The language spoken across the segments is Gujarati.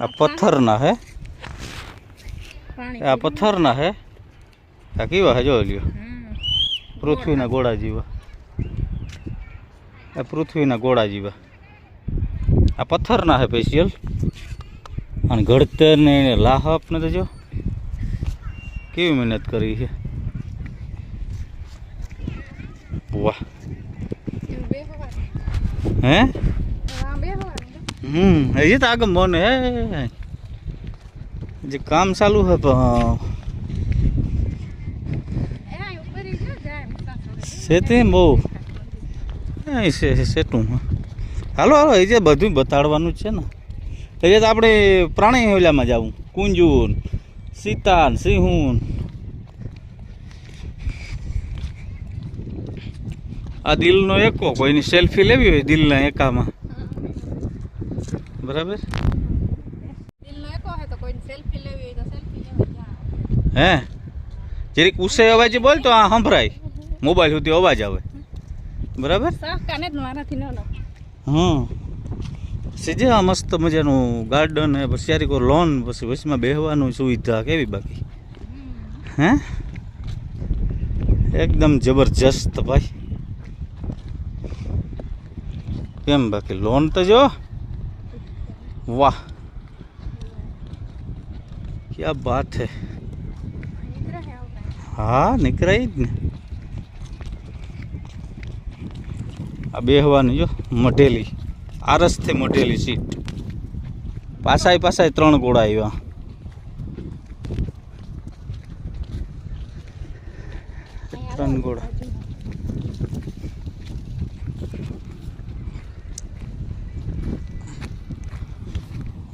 આ પથ્થરના હે? આ પથ્થરના હે? આ કેવા હે? જો લ્યો. પૃથ્વીના ગોળા જેવા. આ પૃથ્વીના ગોળા જેવા. આ પથ્થરના હે સ્પેશિયલ અને ઘડતર ને એને લાહપ ને તો જો. કેવી મહેનત કરી છે. વાહ. હે. હમ, હજી તો આગળ મને, હે જે કામ ચાલુ હે. સેતી બહુ. સેટું હાલો હાલો, એ જે બધું બતાડવાનું છે ને. એ તો આપણે પ્રાણી ઓલામાં જવું, કુંજુન સીતાન સિંહુન. આ દિલનો એકો, કોઈની સેલ્ફી લેવી હોય દિલના એકામાં. બરાબર? હે? જરીક ઉસે અવાજ બોલ તો આ સંભળાય. મોબાઈલ સુધી અવાજ આવે. બરાબર? સહકાને જ મારાથી ન લો. હં સીજે આ મસ્ત મજાનું ગાર્ડન હે પછી કોઈ લોન પછી વચમાં બેહવાનું સુવિધા કેવી બાકી? હે? એકદમ જબરજસ્ત ભાઈ. કેમ બાકી? લોન તો જો. વાહ क्या बात है. હા નીકળાય જ ને આ બેહવાની જો મઢેલી આરસથી મઢેલી સીટ પાસાય પાસાય ત્રણ ગોળા આવ્યા ત્રણ ગોળા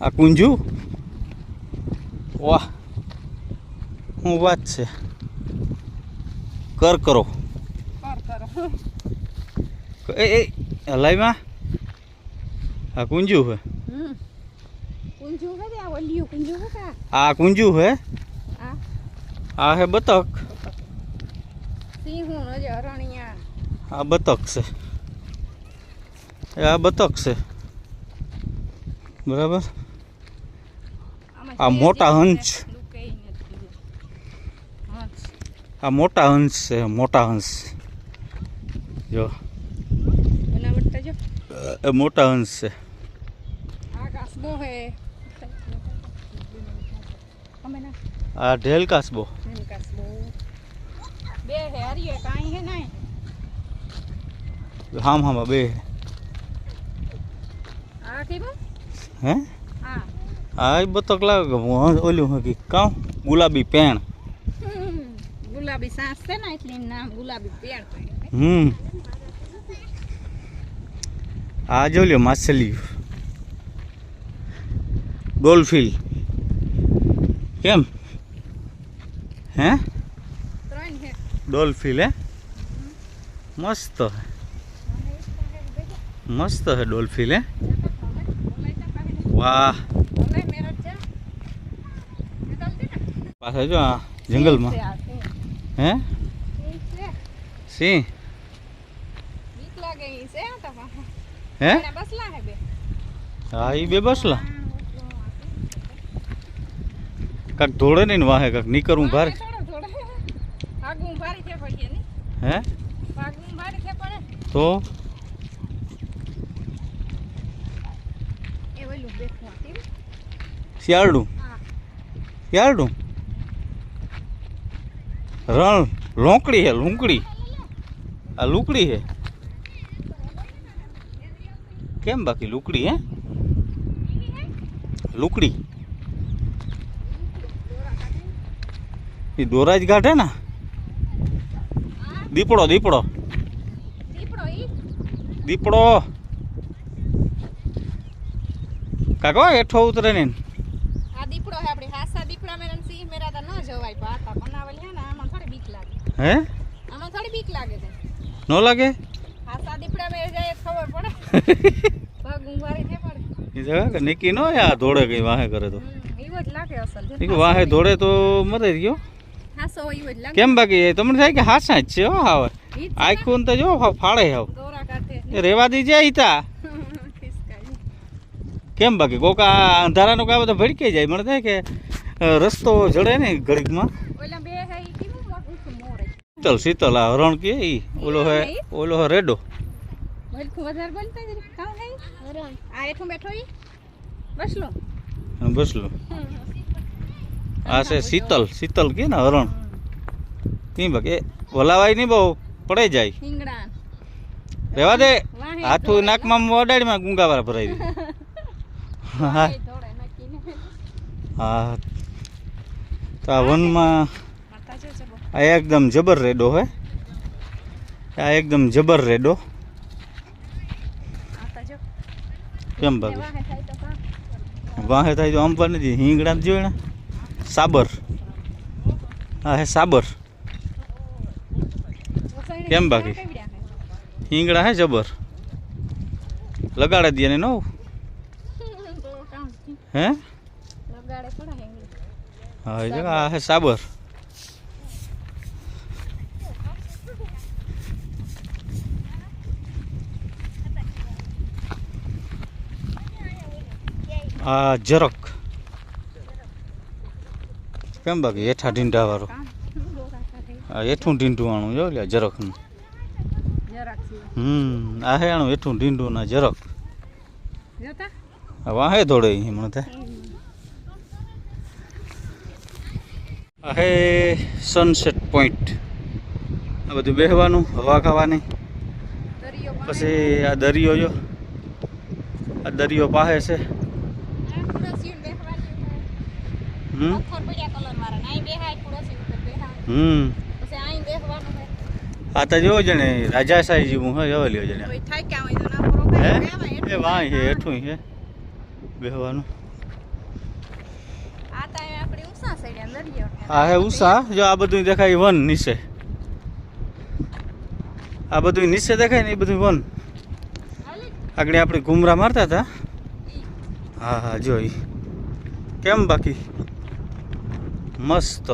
આ કુંજુ? વાહ. શું વાત છે. કર કરો. એ એ હલાઈમાં આ કુંજુ હે. આ કુંજુ હે આ કુંજુ હે આ? આ હે? બતક. આ બતક છે. આ બતક છે. બરાબર? આ મોટા હંસ. આ મોટા હંસ છે મોટા હંસ. જો. મોટા હંસ છે. આ કાસબો હે આ ઢેલ કાસબો હા હા બે હે? હે બતક લાગે ઓલું હકી કાં ગુલાબી પેણ. ગુલાબી સાસ છે ને એટલે નામ ગુલાબી પેણ હમ. આ જો લ્યો માછલી. ગોલફિલ કેમ? હે? ત્રણ હે? મસ્ત મસ્ત હે ડોલ્ફિન હે. વાહ. પાછા જો આ જંગલમાં. હે? સિંહ? હે? હા એ બે બસલા. કાક ધોળે નહીં વાહે કાક નીકળવું ભારે. હે? તો? શિયાળું. શિયાળું? રણ, લોંકડી હે, લુંકડી. આ લુકડી હે. કેમ બાકી લુકડી હે? લુકડી. એ દોરા જ કાઢે ને? દીપડો દીપડો. દીપડો. કાકો, હેઠો ઉતરે ને આ દીપડો હે આપણી હાસા દીપડા મેરા સિંહ મેરા તો ન જવાય. પાતા બનાવેલ હે ને આમાં થોડી બીક લાગે. હે? આમાં થોડી બીક લાગે છે. ન લાગે? હાસા દીપડા મેરે જાય તો ખબર પડે. પગ ઊંઘવારી છે પડે. એ જગા કે નીકી ન આ ધોળે કઈ વાહે કરે તો. હમ, એવો જ લાગે અસલ જો એ કે વાહે ધોળે તો મરે ગયો. હાસો હોય એવો જ લાગે. કેમ બાકી એ? તમને થાય કે હાસા જ છે હો હવે ઈ જ છે ને, આખું તો જો ફા- ફાડે હાવ. દોરા કાઢે એ રેવા દી જાય તા. ખિસકાય. કેમ બાકી? કોક આ અંધારાનો કાં તો ભડકી જાય. મને થાય કે રસ્તો જડે ને ઘડીકમાં. ઓલા બે હે ઈ કેવું મોટું છે મોર શીતલ શીતલ આ હરણ કે ઈ? ઓલો હે ઓલો હે રેડો. કામ હે? આ એઠું બેઠો ઈ? બસ લો અને બસ લો આ છે શીતલ શીતલ કે ને હરણ કેમ બાકી? ભલાવાય નહીં બહુ પડે જાય. રેવા દે. હાથું નાકમાં અડાડીમાં ગુંગાવાળા ભરાઈ દે. હા. હા. તો આ વનમાં આ એકદમ જબર રેડો હે. આ એકદમ જબર રેડો. કેમ બાકી? વાહે થાય તો આમ અંબર નથી. હિંગડા જોયે સાબર. હા હે સાબર. કેમ બાકી? હિંગડા હે જબર. લગાડે દે ને નવ. હે? હા જો આ હે સાબર. આ જરક. કેમ બાકી હેઠા ઢીંઢા વાળો હેઠું ઢીંઢું આણું જો લ્યા જરકનું. હમ આ હે આણું હેઠું ઢીંઢું ના જરક. જોતા? વાહે દોડે અહીં મને થાય હે સનસેટ પોઈન્ટ આ બધું બેહવાનું હવા ખાવાની. પછી આ દરિયો જો આ દરિયો પાસે છે. હમ? આ તો જોવો જણે રાજાશાહી જેવું હોય જવા લ્યો પૂરો હે? એ વાહ હેઠું છે બેહવાનું. આ હે ઉષા? જો આ બધું દેખાય વન નીચે. આ બધું નીચે દેખાય ને એ બધું વન. આગળ આપણે ઘુમરા મારતા હતા. હા હા જો કેમ બાકી? મસ્ત.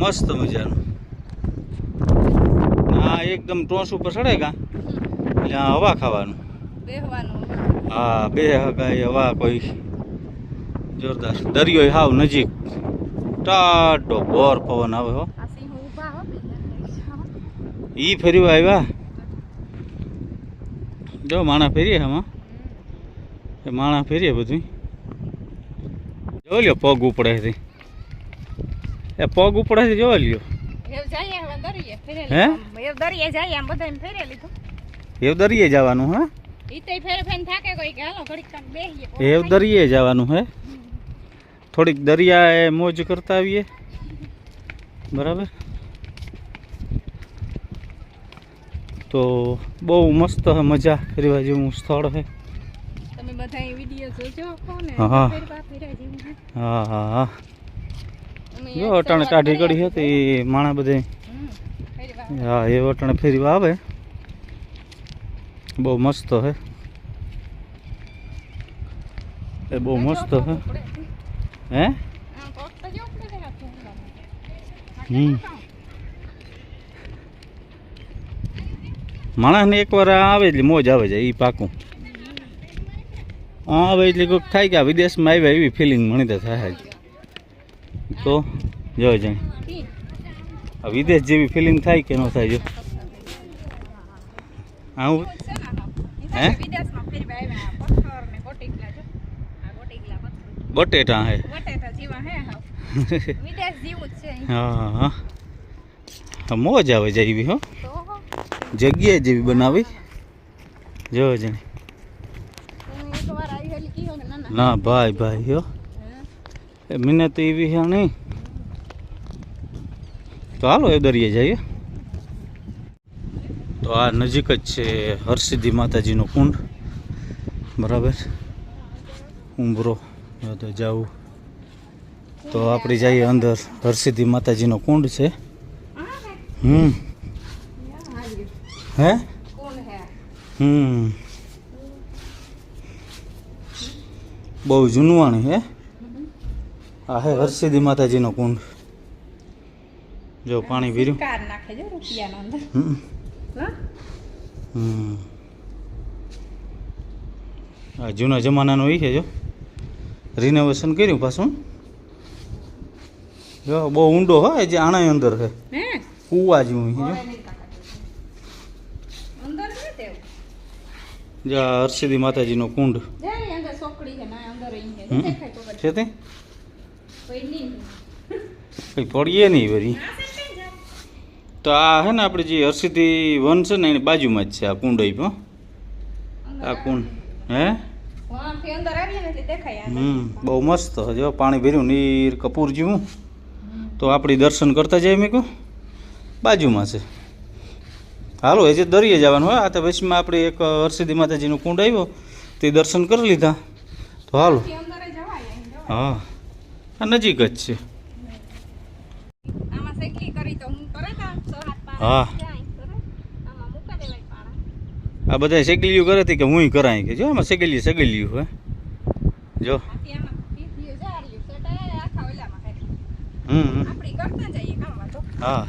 મસ્ત મજાનું. હા એકદમ ટોસ ઉપર ચડે કા એટલે હવા ખાવાનું. બેહવાનું હા બે હગાઈ હવા કોઈ જોરદાર. દરિયો હાવ નજીક. ટાટો બોર પવન આવે હો. ઈ ફેર્યું આવ્યા? જો માણા ફેરીએ આમાં એ માણા ફેરીએ બધું જો લ્યો પગ ઉપડે છે એ પગ ઉપડે છે જોવા લ્યો હે? દરિયે જવાનું હા? ઈ તો ફેરે ફેરે થાકે કોઈ કે હાલો ઘડીક કામ બેહીએ. એ દરિયે જવાનું હે? થોડીક દરિયાએ મોજ કરતા આવીએ. બરાબર? તો બહુ મસ્ત મજા કરવા જેવું સ્થળ છે હા. હા. હા. જો અટાણે કાઢી કરી હતી માણા બધે. હા એ અટાણે ફેરવા આવે. બહુ મસ્ત હે. એ બહુ મસ્ત હે. હે. હમ માણસને એકવાર આવે એટલે મોજ આવે છે એ પાકું. આવે એટલે કોઈક થાય કે આ વિદેશમાં આવ્યા એવી ફિલિંગ મને તો થાય જ. તો જો જાણે આ વિદેશ જેવી ફિલિંગ થાય કે ન થાય જો. આવું. ઈ હે? તો વિદેશમાં ફેરવા આવ્યા. આ પથ્થર ને ગોટીકલા જો. આ ગોટીકલા પથ્થર. બટેટા હે બટેટા જેવા હે હાવ. વિદેશ જેવું જ છે અહીં. હા હા હા મોજ આવે છે એવી હો તો જગ્યા જેવી બનાવી જો જાણે હું એકવાર આવી હેલી કીધું કે ના ના ના ભાઈ ભાઈ હો હે? એ મને તો એવી છે નહીં તો હાલો એ દરિયે જઈએ તો આ નજીક જ છે હરસિદ્ધિ માતાજીનો કુંડ. બરાબર? ઉંબરો તો જાવું. તો આપણે જઈએ અંદર હરસિદ્ધિ માતાજીનો કુંડ છે? હમ. હે? હમ. બહુ જૂનવાણી હે? આ હે હરસિદ્ધિ માતાજીનો કુંડ. જો પાણી ભર્યું કાર નાખે જો રૂપિયાનો અંદર હમ હા? હમ આ જૂના જમાનાનો એ છે જો. રિનોવેશન કર્યું પાછું. જો બહુ ઊંડો હોય જે આણા અંદર છે. કુવા જેવું છે જો. હર્ષિદી માતાજીનો કુંડ. છે તો કઈ પડીએ નહીં જાય? તો આ છે ને આપણે જે હરસિદ્ધિ વન છે ને એની બાજુમાં જ છે આ કુંડ અહીં આ કુંડ હે? હમ બહુ મસ્ત જો પાણી ભર્યું નીર કપૂર જેવું. તો આપણી દર્શન કરતા જાય મેં કહું બાજુમાં છે. હાલો એ જે દરિયે જવાનું હોય આ તો વચમાં આપણે એક હરસિદ્ધિ માતાજીનું કુંડ આવ્યો. તે દર્શન કરી લીધા. તો હાલો. હા. આ નજીક જ છે. આમાં કરી તો હું હા. આ બધા સેગલીયું કરે હતી કે હું કરાય કે જો આમાં સેગલી સેગલિયું હે જો. હમ હા.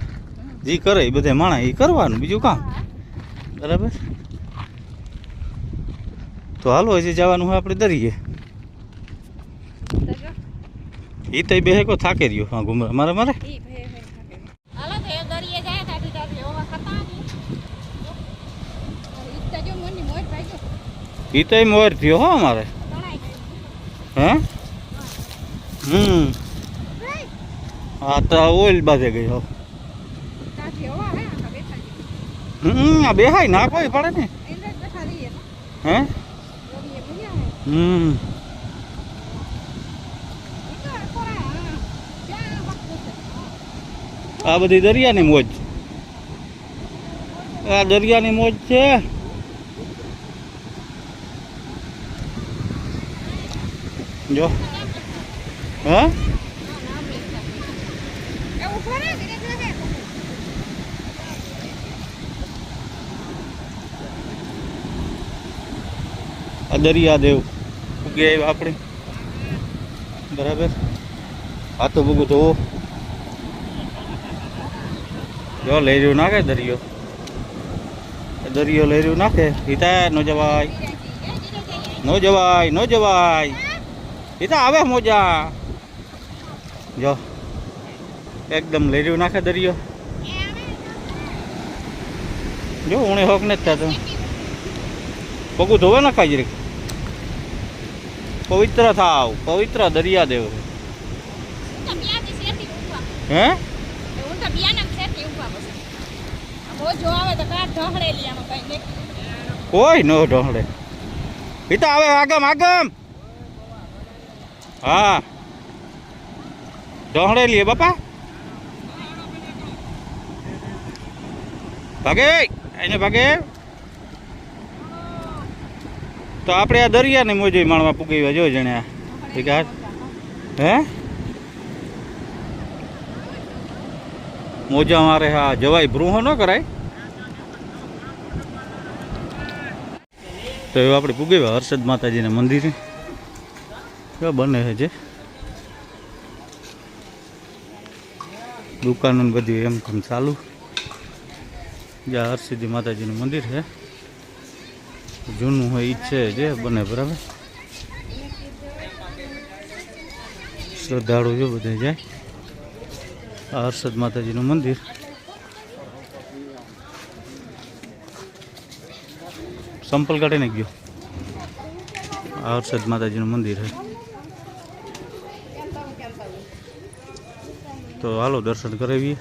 જે કરે એ બધા માણા એ કરવાનું બીજું કામ. બરાબર? તો હાલો હજી જવાનું હોય આપણે દરિયે. એ તો બે કો થાકે રહ્યો હા ગુમરા મારે મારે હાલો તો એ દરિયે જાય તાથી તાથી ઓવા ખાતા ને ઈચ્છા જો મની મોજ ભાઈ જો એ તો મોર થયો હો અમારે. હે? હમ. હા, તો ઓઇલ બાજે ગઈ હો. હમ, આ બેહાય ના કોઈ પડે ને. હે? હમ. આ બધી દરિયાની મોજ. આ દરિયાની મોજ છે. જો. હા? દરિયા દેવ. ઉગે આપણે. બરાબર? આ તો બગું તો જો, લઈ રહ્યું નાખે દરિયો. દરિયો લઈ રહ્યું નાખે. હિતા નો જવાય. નો જવાય નો જવાય. હિતા આવે મોજા. જો, એકદમ લઈ નાખે દરિયો. જો, ઉણે હોક ને જ થતો. પગું ધોવે ના ખાઈ જરીક પવિત્ર થાવ, પવિત્ર દરિયા દેવ. હે? કઈ ને ઢોંગડે પિતા આવે આગમ આગમ. હા. ઢોંગડેલી હે બાપા. ભાગે, એને ભાગે. તો આપણે આ દરિયાની મોજે માણવા પૂગી જો ઠીક હે? મોજા મારે હા, જવાય ભ્રૂહો ન કરાય. તો એવું આપણે પૂગી હર્ષદ માતાજીના મંદિરે. બને છે જે? દુકાનો બધી એમ કમ ચાલુ? જ્યાં હરસિદ્ધિ માતાજીનું મંદિર છે. જૂનું હોય ઈચ્છે જે બને બરાબર? શ્રદ્ધાળુ જો બધે જાય. હર્ષદ માતાજીનું મંદિર. સંપલ કાઢીને ગયો. આ હર્ષદ માતાજીનું મંદિર છે તો હાલો દર્શન કરાવીએ.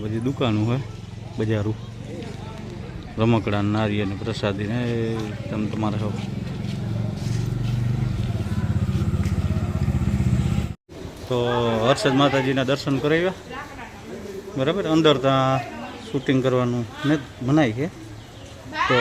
બધી દુકાનો હોય બજારું. રમકડા નારી અને પ્રસાદી ને તમે તમારે હો. તો હર્ષદ માતાજીના દર્શન કરાવ્યા. બરાબર? અંદર ત્યાં શૂટિંગ કરવાનું ને મનાય છે. તો